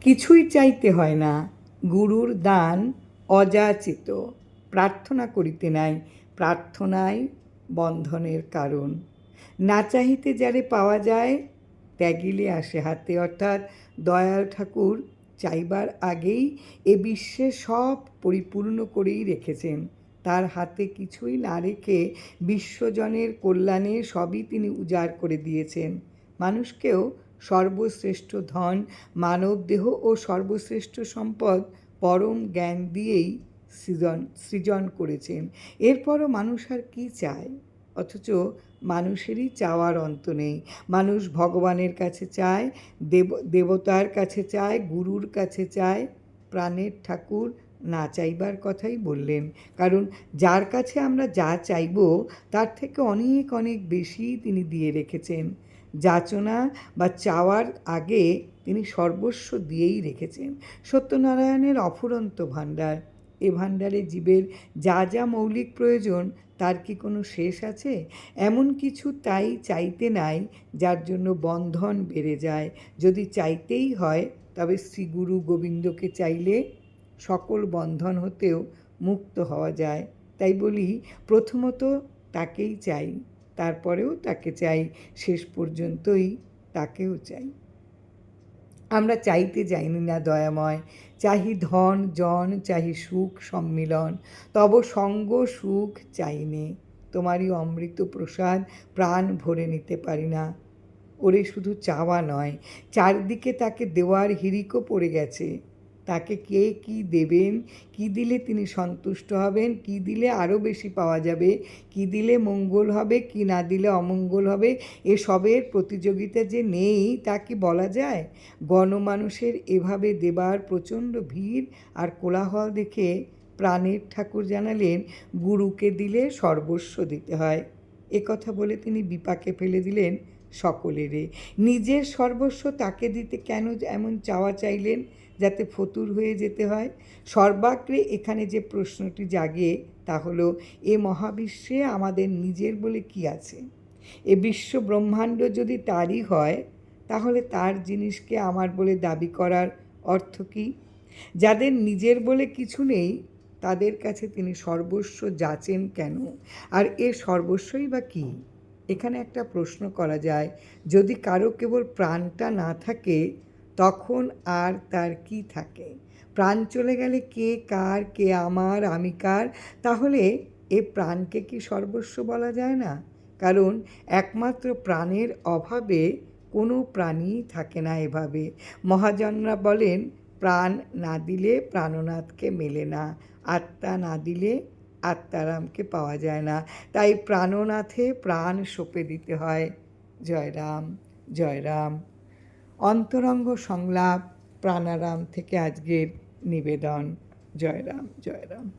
কিছুই চাইতে হয় না। গুরুর দান অযাচিত। প্রার্থনা করিতে নাই। প্রার্থনাই বন্ধনের কারণ। না চাহিতে যারে পাওয়া যায়, ত্যাগিলে আসে হাতে। অর্থাৎ দয়াল ঠাকুর চাইবার আগেই এ বিশ্বে সব পরিপূর্ণ করেই রেখেছেন। তার হাতে কিছুই না রেখে বিশ্বজনের কল্যাণে সবই তিনি উজাড় করে দিয়েছেন। মানুষকেও সর্বশ্রেষ্ঠ ধন মানবদেহ ও সর্বশ্রেষ্ঠ সম্পদ পরম জ্ঞান দিয়েই সৃজন সৃজন করেছেন। এরপরও মানুষ আর কী চায়? অথচ মানুষেরই চাওয়ার অন্ত নেই। মানুষ ভগবানের কাছে চায়, দেব, দেবতার কাছে চায়, গুরুর কাছে চায়, প্রাণের ঠাকুর না চাইবার কথাই বললেন। কারণ যার কাছে আমরা যা চাইব, তার থেকে অনেক অনেক বেশি তিনি দিয়ে রেখেছেন। যাচনা বা চাওয়ার আগে তিনি সর্বস্ব দিয়েই রেখেছেন। সত্যনারায়ণের অফুরন্ত ভাণ্ডার, এ ভাণ্ডারে জীবের যা যা মৌলিক প্রয়োজন, তার কি কোনো শেষ আছে? এমন কিছু তাই চাইতে নাই, যার জন্য বন্ধন বেড়ে যায়। যদি চাইতেই হয়, তবে শ্রী গুরু গোবিন্দকে চাইলে সকল বন্ধন হতেও মুক্ত হওয়া যায়। তাই বলি, প্রথমত তাকেই চাই। তারপরেও তাকে চাই, শেষ পর্যন্তই তাকেও চাই। আমরা চাইতে যাইনি না দয়াময়, চাহি ধন, জন, চাহি সুখ, সম্মিলন, তব সঙ্গ, সুখ চাইনে তোমারই অমৃত প্রসাদ প্রাণ ভরে নিতে পারি না। ওরে শুধু চাওয়া নয়, চারদিকে তাকে দেওয়ার হিরিকও পড়ে গেছে। তাকে কে কি দেবেন? কি দিলে তিনি সন্তুষ্ট হবেন? কি দিলে আরও বেশি পাওয়া যাবে? কি দিলে মঙ্গল হবে? কি না দিলে অমঙ্গল হবে? এসবের প্রতিযোগিতা যে নেই, তা কি বলা যায়? গণমানুষের এভাবে দেবার প্রচণ্ড ভিড় আর কোলাহল দেখে প্রাণের ঠাকুর জানালেন, গুরুকে দিলে সর্বস্ব দিতে হয়। কথা বলে তিনি বিপাকে ফেলে দিলেন সকলেরে নিজের সর্বস্ব তাকে দিতে কেন এমন চাওয়া চাইলেন যাতে ফতুর হয়ে যেতে হয়? সর্বাগ্রে এখানে যে প্রশ্নটি জাগে তা হলো, এ মহাবিশ্বে আমাদের নিজের বলে কি আছে? এ বিশ্ব ব্রহ্মাণ্ড যদি তারই হয়, তাহলে তার জিনিসকে আমার বলে দাবি করার অর্থ কী? যাদের নিজের বলে কিছু নেই, তাদের কাছে তিনি সর্বস্ব যাচেন কেন? আর এ সর্বস্বই বা কী? এখানে একটা প্রশ্ন করা যায়, যদি কারও কেবল প্রাণটা না থাকে, তখন আর তার কি থাকে? প্রাণ চলে গেলে কে কার, কে আমার, আমি কার? তাহলে এ প্রাণকে কি সর্বস্ব বলা যায় না? কারণ একমাত্র প্রাণের অভাবে কোনো প্রাণী থাকে না এভাবে। মহাজনরা বলেন, প্রাণ না দিলে প্রাণনাথকে মেলে না। আত্মা না দিলে আত্মারামকে পাওয়া যায় না। তাই প্রাণনাথে প্রাণ সঁপে দিতে হয়। জয়রাম জয়রাম। অন্তরঙ্গ সংলাপ, প্রাণারাম থেকে আজকের নিবেদন। জয়রাম জয়রাম।